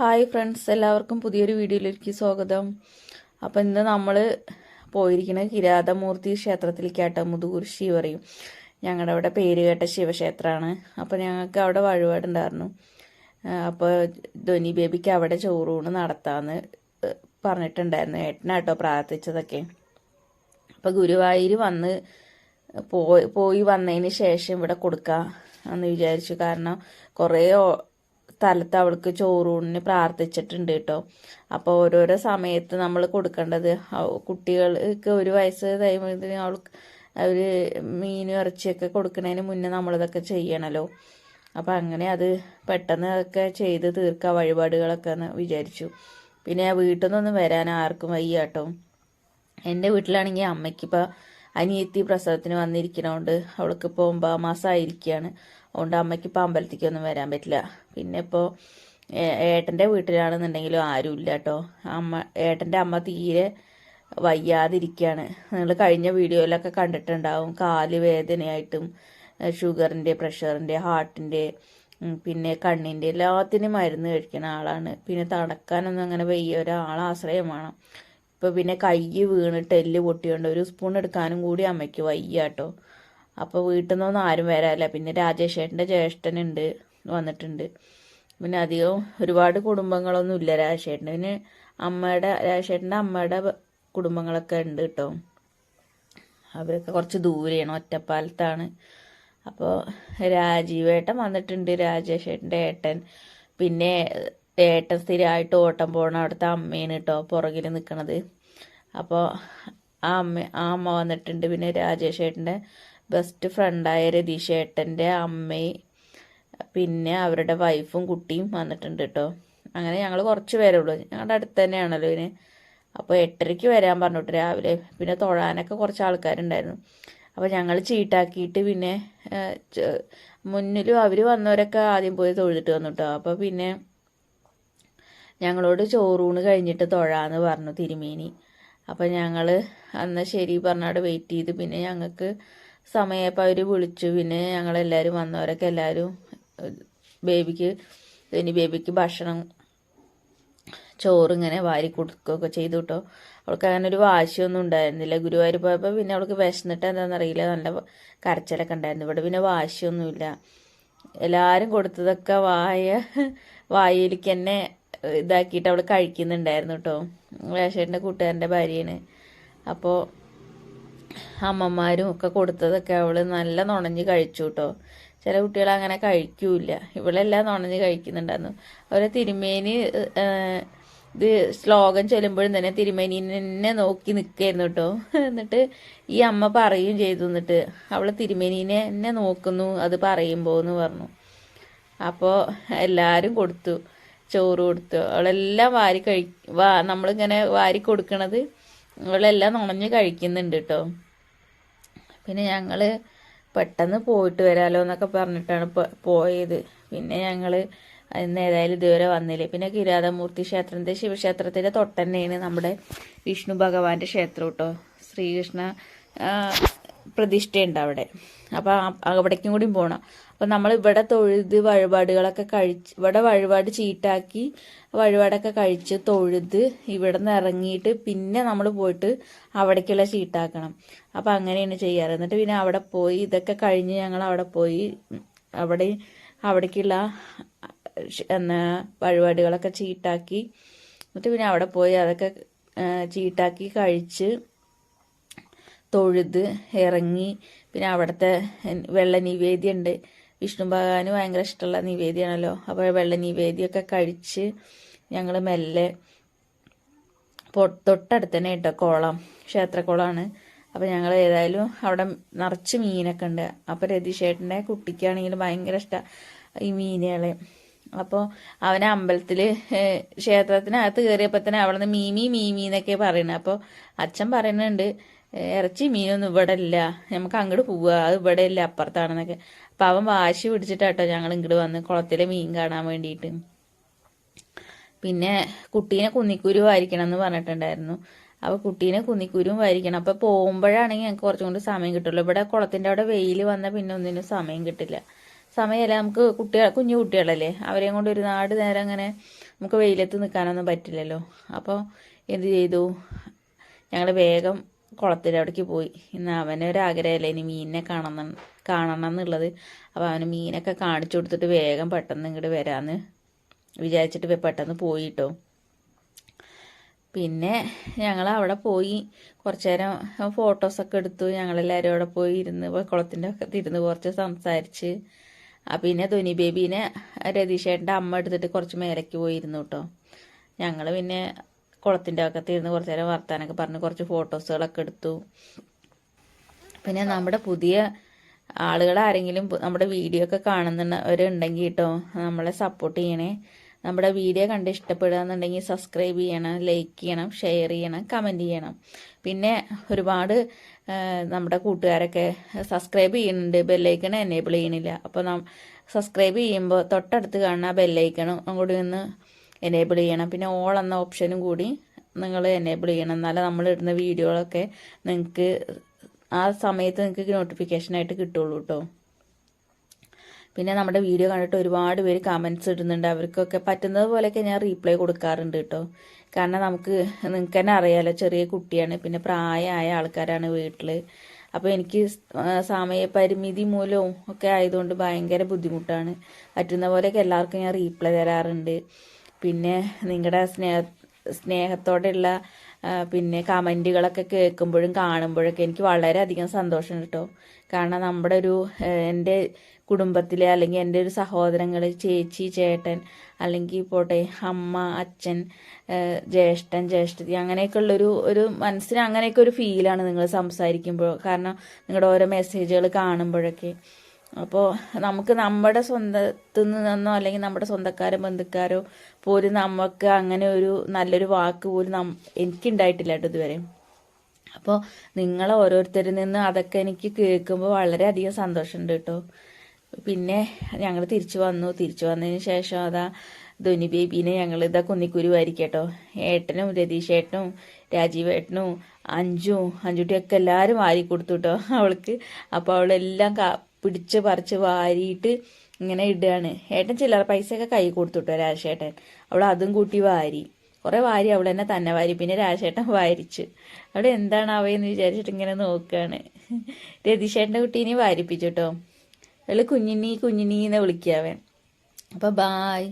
Hi friends എല്ലാവർക്കും പുതിയൊരു വീഡിയോയിലേക്ക് സ്വാഗതം. അപ്പം ഇന്ന് നമ്മൾ പോയിരിക്കുന്ന കിരാതമൂർത്തി ക്ഷേത്രത്തിലേക്കാട്ടോ മുതുകൂർ ശിവറിയും ഞങ്ങളുടെ അവിടെ പേര് കേട്ട ശിവക്ഷേത്രമാണ് അപ്പം ഞങ്ങൾക്ക് അവിടെ വഴിപാടുണ്ടായിരുന്നു. അപ്പോൾ ധ്വനി ബേബിക്ക് അവിടെ ചോറൂണ് നടത്താമെന്ന് പറഞ്ഞിട്ടുണ്ടായിരുന്നു. ഏട്ടനാട്ടോ പ്രാർത്ഥിച്ചതൊക്കെ. അപ്പോൾ ഗുരുവായൂർ വന്ന് പോയി പോയി വന്നതിന് ശേഷം ഇവിടെ കൊടുക്കാം എന്ന് വിചാരിച്ചു. കാരണം കുറേ സ്ഥലത്ത് അവൾക്ക് ചോറൂണിന് പ്രാർത്ഥിച്ചിട്ടുണ്ട് കേട്ടോ. അപ്പോൾ ഓരോരോ സമയത്ത് നമ്മൾ കൊടുക്കേണ്ടത് കുട്ടികൾക്ക് ഒരു വയസ്സ് കഴിയുമ്പോഴത്തേന് അവൾക്ക് അവർ മീനും ഇറച്ചിയൊക്കെ കൊടുക്കുന്നതിന് മുന്നേ നമ്മളിതൊക്കെ ചെയ്യണമല്ലോ അപ്പം അങ്ങനെ അത് പെട്ടെന്ന് അതൊക്കെ ചെയ്ത് തീർക്കുക വഴിപാടുകളൊക്കെ എന്ന് വിചാരിച്ചു. പിന്നെ വീട്ടിൽ നിന്നൊന്നും വരാൻ ആർക്കും വയ്യ കേട്ടോ. എന്റെ വീട്ടിലാണെങ്കിൽ അമ്മയ്ക്കിപ്പോൾ അനിയത്തി പ്രസവത്തിന് വന്നിരിക്കണോണ്ട് അവൾക്കിപ്പോൾ ഒമ്പതാം മാസം ആയിരിക്കുകയാണ് അതുകൊണ്ട് അമ്മയ്ക്ക് ഇപ്പോൾ അമ്പലത്തിക്കൊന്നും വരാൻ പറ്റില്ല. പിന്നെ ഇപ്പോൾ ഏട്ടന്റെ വീട്ടിലാണെന്നുണ്ടെങ്കിലും ആരും ആരുമില്ല കേട്ടോ. അമ്മ ഏട്ടന്റെ അമ്മ തീരെ വയ്യാതിരിക്കുകയാണ് നിങ്ങൾ കഴിഞ്ഞ വീഡിയോയിലൊക്കെ കണ്ടിട്ടുണ്ടാവും. കാൽ വേദനയായിട്ടും ഷുഗറിന്റെ പ്രഷറിന്റെ ഹാർട്ടിന്റെ പിന്നെ കണ്ണിന്റെ എല്ലാത്തിനും മരുന്ന് കഴിക്കുന്ന ആളാണ്. പിന്നെ തണക്കാനൊന്നും അങ്ങനെ വയ്യ. ഒരാളെ ആശ്രയമാണ് വേണം. ഇപ്പോൾ പിന്നെ കൈ വീണിട്ട് എല്ല് പൊട്ടിയോണ്ട് ഒരു സ്പൂൺ എടുക്കാനും കൂടി അമ്മയ്ക്ക് വയ്യ കേട്ടോ അപ്പോൾ വീട്ടിൽ നിന്നൊന്നും ആരും വരാല്ല പിന്നെ രാജേഷേട്ടന്റെ ജ്യേഷ്ഠനുണ്ട് വന്നിട്ടുണ്ട്. പിന്നെ അധികം ഒരുപാട് കുടുംബങ്ങളൊന്നും ഇല്ല രാജേഷേട്ടന്. പിന്നെ അമ്മയുടെ രാജേഷേട്ടന്റെ അമ്മയുടെ കുടുംബങ്ങളൊക്കെ ഉണ്ട് കേട്ടോ അവരൊക്കെ കുറച്ച് ദൂരെയാണ് ഒറ്റപ്പാലത്താണ്. അപ്പോൾ രാജീവേട്ടൻ വന്നിട്ടുണ്ട് രാജേഷേട്ടന്റെ ഏട്ടൻ. പിന്നെ ഏട്ടൻ സ്ഥിരമായിട്ട് ഓട്ടം പോകണ അവിടുത്തെ അമ്മയാണ് കേട്ടോ പുറകിൽ നിൽക്കണത് അപ്പോൾ ആ അമ്മ ആ അമ്മ വന്നിട്ടുണ്ട്. പിന്നെ രാജേഷ് ഏട്ടന്റെ ബെസ്റ്റ് ഫ്രണ്ടായ രതീഷ് ഏട്ടന്റെ അമ്മയും പിന്നെ അവരുടെ വൈഫും കുട്ടിയും വന്നിട്ടുണ്ട് കേട്ടോ. അങ്ങനെ ഞങ്ങൾ കുറച്ച് പേരേ ഉള്ളൂ. ഞങ്ങളുടെ അടുത്ത് തന്നെയാണല്ലോ ഇതിന് അപ്പോൾ എട്ടരയ്ക്ക് വരാൻ പറഞ്ഞിട്ട് രാവിലെ പിന്നെ തൊഴാനൊക്കെ കുറച്ച് ആൾക്കാരുണ്ടായിരുന്നു. അപ്പോൾ ഞങ്ങൾ ചീട്ടാക്കിയിട്ട് പിന്നെ മുന്നിലും അവർ വന്നവരൊക്കെ ആദ്യം പോയി തൊഴുതിട്ട് വന്നു കേട്ടോ. അപ്പോൾ പിന്നെ ഞങ്ങളോട് ചോറൂണ് കഴിഞ്ഞിട്ട് തൊഴാന്ന് പറഞ്ഞു തിരുമേനി. അപ്പോൾ ഞങ്ങൾ അന്ന് ശരി പറഞ്ഞവിടെ വെയിറ്റ് ചെയ്ത്. പിന്നെ ഞങ്ങൾക്ക് സമയപ്പോൾ അവർ വിളിച്ചു. പിന്നെ ഞങ്ങളെല്ലാവരും വന്നവരൊക്കെ എല്ലാവരും ബേബിക്ക് ഇനി ബേബിക്ക് ഭക്ഷണം ചോറ് ഇങ്ങനെ വാരി കൊടുക്കുകയൊക്കെ ചെയ്തു കേട്ടോ അവൾക്ക് അങ്ങനെ ഒരു വാശിയൊന്നും ഉണ്ടായിരുന്നില്ല. ഗുരുവായൂർ പോയപ്പോൾ പിന്നെ അവൾക്ക് വിശന്നിട്ട് എന്താണെന്നറിയില്ല നല്ല കരച്ചിലൊക്കെ ഉണ്ടായിരുന്നു. ഇവിടെ പിന്നെ വാശിയൊന്നുമില്ല. എല്ലാവരും കൊടുത്തതൊക്കെ വായ വായയിലേക്ക് തന്നെ ഇതാക്കിയിട്ട് അവൾ കഴിക്കുന്നുണ്ടായിരുന്നു കേട്ടോ വേഷേട്ടന്റെ കൂട്ടുകാരന്റെ ഭാര്യയാണ്. അപ്പോൾ അമ്മമാരും ഒക്കെ കൊടുത്തതൊക്കെ അവൾ നല്ല നുണഞ്ഞ് കഴിച്ചു കേട്ടോ ചില കുട്ടികൾ അങ്ങനെ കഴിക്കൂല ഇവളെല്ലാം നുണഞ്ഞ് കഴിക്കുന്നുണ്ടായിരുന്നു. അവരെ തിരുമേനി ഇത് ശ്ലോകം ചൊല്ലുമ്പോഴും തന്നെ തിരുമേനി എന്നെ നോക്കി നിൽക്കായിരുന്നു കേട്ടോ എന്നിട്ട് ഈ അമ്മ പറയുകയും ചെയ്തു. എന്നിട്ട് അവൾ തിരുമേനീനെ എന്നെ നോക്കുന്നു അത് പറയുമ്പോൾ എന്ന് പറഞ്ഞു. അപ്പോൾ എല്ലാവരും കൊടുത്തു. ചോറ് കൊടുത്തു അവളെല്ലാം വാരി കഴി വാ നമ്മളിങ്ങനെ വാരി കൊടുക്കണത് അവളെല്ലാം നുണഞ്ഞ് കഴിക്കുന്നുണ്ട് കേട്ടോ പിന്നെ ഞങ്ങൾ പെട്ടെന്ന് പോയിട്ട് വരാലോ എന്നൊക്കെ പറഞ്ഞിട്ടാണ് പോയത്. പിന്നെ ഞങ്ങൾ ഇന്ന് ഏതായാലും ഇതുവരെ വന്നില്ല. പിന്നെ കിരാതമൂർത്തി ക്ഷേത്രത്തിന്റെ ശിവക്ഷേത്രത്തിന്റെ തൊട്ടന്നെയാണ് നമ്മുടെ വിഷ്ണു ഭഗവാന്റെ ക്ഷേത്രം കേട്ടോ ശ്രീകൃഷ്ണ പ്രതിഷ്ഠയുണ്ട് അവിടെ. അപ്പോൾ അവിടേക്കും കൂടി പോകണം അപ്പോൾ നമ്മൾ ഇവിടെ തൊഴുത് വഴിപാടുകളൊക്കെ കഴിച്ച് ഇവിടെ വഴിപാട് ചീട്ടാക്കി വഴിപാടൊക്കെ കഴിച്ച് തൊഴുത് ഇവിടെ നിന്ന് ഇറങ്ങിയിട്ട് പിന്നെ നമ്മൾ പോയിട്ട് അവിടേക്കുള്ള ചീട്ടാക്കണം. അപ്പോൾ അങ്ങനെയാണ് ചെയ്യാറ്. എന്നിട്ട് പിന്നെ അവിടെ പോയി ഇതൊക്കെ കഴിഞ്ഞ് ഞങ്ങൾ അവിടെ പോയി അവിടെ അവിടേക്കുള്ള എന്നാ വഴിപാടുകളൊക്കെ ചീട്ടാക്കി. എന്നിട്ട് പിന്നെ അവിടെ പോയി അതൊക്കെ ചീട്ടാക്കി കഴിച്ച് തൊഴുത് ഇറങ്ങി. പിന്നെ അവിടുത്തെ വെള്ള നിവേദ്യമുണ്ട് വിഷ്ണു ഭഗവാന് ഭയങ്കര ഇഷ്ടമുള്ള നിവേദ്യമാണല്ലോ. അപ്പോൾ വെള്ള നിവേദ്യമൊക്കെ കഴിച്ച് ഞങ്ങൾ മെല്ലെ തൊട്ടടുത്ത് തന്നെ കേട്ടോ കുളം ക്ഷേത്രക്കുളമാണ് അപ്പോൾ ഞങ്ങൾ ഏതായാലും അവിടെ നിറച്ച് മീനൊക്കെ ഉണ്ട് അപ്പോൾ രതീഷേട്ടന്റെ കുട്ടിക്കാണെങ്കിൽ ഭയങ്കര ഇഷ്ടമാണ് ഈ മീനുകളെ. അപ്പോൾ അവനെ അമ്പലത്തിൽ ക്ഷേത്രത്തിനകത്ത് കയറിയപ്പോൾ തന്നെ അവിടെ നിന്ന് മീമി മീമി എന്നൊക്കെ പറയുന്നത് അപ്പോൾ അച്ഛൻ പറയുന്നുണ്ട് "ഏ, ഇറച്ചി മീനൊന്നും ഇവിടെ ഇല്ല നമുക്ക് അങ്ങോട്ട് പോവുക അത് ഇവിടെ ഇല്ല അപ്പുറത്താണെന്നൊക്കെ. അപ്പം അവൻ വാശി പിടിച്ചിട്ടാട്ടോ ഞങ്ങൾ ഇങ്ങോട്ട് വന്ന് കുളത്തിലെ മീൻ കാണാൻ വേണ്ടിയിട്ട്. പിന്നെ കുട്ടീനെ കുന്നിക്കുരു വാരിക്കണം എന്ന് പറഞ്ഞിട്ടുണ്ടായിരുന്നു. അപ്പോൾ കുട്ടീനെ കുന്നിക്കുരും വായിക്കണം അപ്പോൾ പോകുമ്പോഴാണെങ്കിൽ ഞങ്ങൾക്ക് കുറച്ചും കൂടി സമയം കിട്ടുള്ളൂ. ഇവിടെ കുളത്തിന്റെ അവിടെ വെയിൽ വന്നാൽ പിന്നെ ഒന്നിനും സമയം കിട്ടില്ല. സമയമല്ല? നമുക്ക് കുട്ടികൾ കുഞ്ഞു കുട്ടികളല്ലേ? അവരെയും കൊണ്ട് ഒരു നാട് നേരം അങ്ങനെ നമുക്ക് വെയിലത്ത് നിൽക്കാനൊന്നും പറ്റില്ലല്ലോ. അപ്പോൾ എന്ത് ചെയ്തു? ഞങ്ങൾ വേഗം കുളത്തിന്റെ അവിടേക്ക് പോയി. ഇന്ന് അവനൊരാഗ്രഹമല്ലേ ഇനി മീനിനെ കാണണം കാണണം എന്നുള്ളത് അപ്പോൾ അവന് മീനൊക്കെ കാണിച്ചു കൊടുത്തിട്ട് വേഗം പെട്ടെന്ന് ഇങ്ങോട്ട് വരാമെന്ന് വിചാരിച്ചിട്ട് പെട്ടെന്ന് പോയിട്ടോ. പിന്നെ ഞങ്ങൾ അവിടെ പോയി. കുറച്ച് നേരം ഫോട്ടോസൊക്കെ എടുത്തു. ഞങ്ങളെല്ലാവരും അവിടെ പോയി ഇരുന്ന് കുളത്തിന്റെ ഒക്കെ ഇരുന്ന് കുറച്ച് സംസാരിച്ച്. പിന്നെ ധോനി ബേബീനെ രതീഷേട്ടന്റെ അമ്മ എടുത്തിട്ട് കുറച്ച് മേലേക്ക് പോയിരുന്നു കേട്ടോ ഞങ്ങൾ പിന്നെ കുളത്തിന്റെ അകത്ത് ഇരുന്ന് കുറച്ച് നേരം വർത്താനൊക്കെ പറഞ്ഞ് കുറച്ച് ഫോട്ടോസുകളൊക്കെ എടുത്തു. പിന്നെ നമ്മുടെ പുതിയ ആളുകൾ ആരെങ്കിലും നമ്മുടെ വീഡിയോ ഒക്കെ കാണുന്നവരുണ്ടെങ്കിൽ കേട്ടോ നമ്മളെ സപ്പോർട്ട് ചെയ്യണേ. നമ്മുടെ വീഡിയോ കണ്ട് ഇഷ്ടപ്പെടുകയെന്നുണ്ടെങ്കിൽ സബ്സ്ക്രൈബ് ചെയ്യണം ലൈക്ക് ചെയ്യണം ഷെയർ ചെയ്യണം കമന്റ് ചെയ്യണം. പിന്നെ ഒരുപാട് നമ്മുടെ കൂട്ടുകാരൊക്കെ സബ്സ്ക്രൈബ് ചെയ്യുന്നുണ്ട് ബെല്ലൈക്കൺ എനേബിൾ ചെയ്യണില്ല. അപ്പോൾ നാം സബ്സ്ക്രൈബ് ചെയ്യുമ്പോൾ തൊട്ടടുത്ത് കാണുന്ന ബെല്ലൈക്കണും അങ്ങോട്ട് നിന്ന് എനേബിൾ ചെയ്യണം. പിന്നെ ഓൾ എന്ന ഓപ്ഷനും കൂടി നിങ്ങൾ എനേബിൾ ചെയ്യണം. എന്നാലേ നമ്മൾ ഇടുന്ന വീഡിയോകളൊക്കെ നിങ്ങൾക്ക് ആ സമയത്ത് നിങ്ങൾക്ക് നോട്ടിഫിക്കേഷനായിട്ട് കിട്ടുള്ളൂ കേട്ടോ പിന്നെ നമ്മുടെ വീഡിയോ കണ്ടിട്ട് ഒരുപാട് പേര് കമൻസ് ഇടുന്നുണ്ട്. അവർക്കൊക്കെ പറ്റുന്നത് പോലെയൊക്കെ ഞാൻ റീപ്ലൈ കൊടുക്കാറുണ്ട് കേട്ടോ കാരണം നമുക്ക് നിങ്ങൾക്ക് തന്നെ അറിയാലോ ചെറിയ കുട്ടിയാണ്. പിന്നെ പ്രായമായ ആൾക്കാരാണ് വീട്ടിൽ അപ്പോൾ എനിക്ക് സമയപരിമിതി മൂലവും ഒക്കെ ആയതുകൊണ്ട് ഭയങ്കര ബുദ്ധിമുട്ടാണ്. പറ്റുന്ന പോലെയൊക്കെ എല്ലാവർക്കും ഞാൻ റീപ്ലൈ തരാറുണ്ട്. പിന്നെ നിങ്ങളുടെ സ്നേഹ സ്നേഹത്തോടെയുള്ള പിന്നെ കമന്റുകളൊക്കെ കേൾക്കുമ്പോഴും കാണുമ്പോഴൊക്കെ എനിക്ക് വളരെയധികം സന്തോഷം കേട്ടോ കാരണം നമ്മുടെ ഒരു എന്റെ കുടുംബത്തിലെ അല്ലെങ്കിൽ എന്റെ ഒരു സഹോദരങ്ങൾ ചേച്ചി ചേട്ടൻ അല്ലെങ്കിൽ പോട്ടെ അമ്മ അച്ഛൻ ജ്യേഷ്ഠൻ ജ്യേഷ്ഠതി അങ്ങനെയൊക്കെയുള്ളൊരു ഒരു മനസ്സിന് അങ്ങനെയൊക്കെ ഒരു ഫീലാണ് നിങ്ങൾ സംസാരിക്കുമ്പോൾ കാരണം നിങ്ങളുടെ ഓരോ മെസ്സേജുകൾ കാണുമ്പോഴൊക്കെ. അപ്പോൾ നമുക്ക് നമ്മുടെ സ്വന്തത്തു നിന്നോ അല്ലെങ്കിൽ നമ്മുടെ സ്വന്തക്കാരോ ബന്ധുക്കാരോ പോലും നമുക്ക് അങ്ങനെ ഒരു നല്ലൊരു വാക്ക് പോലും നം എനിക്കുണ്ടായിട്ടില്ല കേട്ടോ ഇതുവരെ. അപ്പോൾ നിങ്ങളെ ഓരോരുത്തരിൽ നിന്ന് അതൊക്കെ എനിക്ക് കേൾക്കുമ്പോൾ വളരെയധികം സന്തോഷമുണ്ട് കേട്ടോ. പിന്നെ ഞങ്ങൾ തിരിച്ചു വന്നു. തിരിച്ചു വന്നതിന് ശേഷം അതാ ധോനി ബേബീനെ ഞങ്ങൾ ഇതാ കുന്നിക്കുരുവായിരിക്കും കേട്ടോ. ഏട്ടനും രതീഷ് ഏട്ടനും രാജീവ് ഏട്ടനും അഞ്ചും അഞ്ചുട്ടിയൊക്കെ എല്ലാവരും വാരി കൊടുത്തു കേട്ടോ അവൾക്ക്. അപ്പോൾ അവളെല്ലാം പിടിച്ച് പറിച്ച് വാരിയിട്ട് ഇങ്ങനെ ഇടുകയാണ് ഏട്ടൻ ചില്ലറ പൈസയൊക്കെ കൈ കൊടുത്തു കേട്ടോ രാജേട്ടൻ. അവൾ അതും കൂട്ടി വാരി. കുറെ വാരി അവൾ തന്നെ തന്നെ വാരി. പിന്നെ രാജേട്ടൻ വാരിച്ച്. അവിടെ എന്താണ് അവയെന്ന് വിചാരിച്ചിട്ട് ഇങ്ങനെ നോക്കുകയാണ് രതീഷേട്ടന്റെ കുട്ടീനെ വാരിപ്പിച്ചു കേട്ടോ അവൾ കുഞ്ഞിനി കുഞ്ഞിനി എന്ന് വിളിക്കാവൻ അപ്പോൾ ബായ്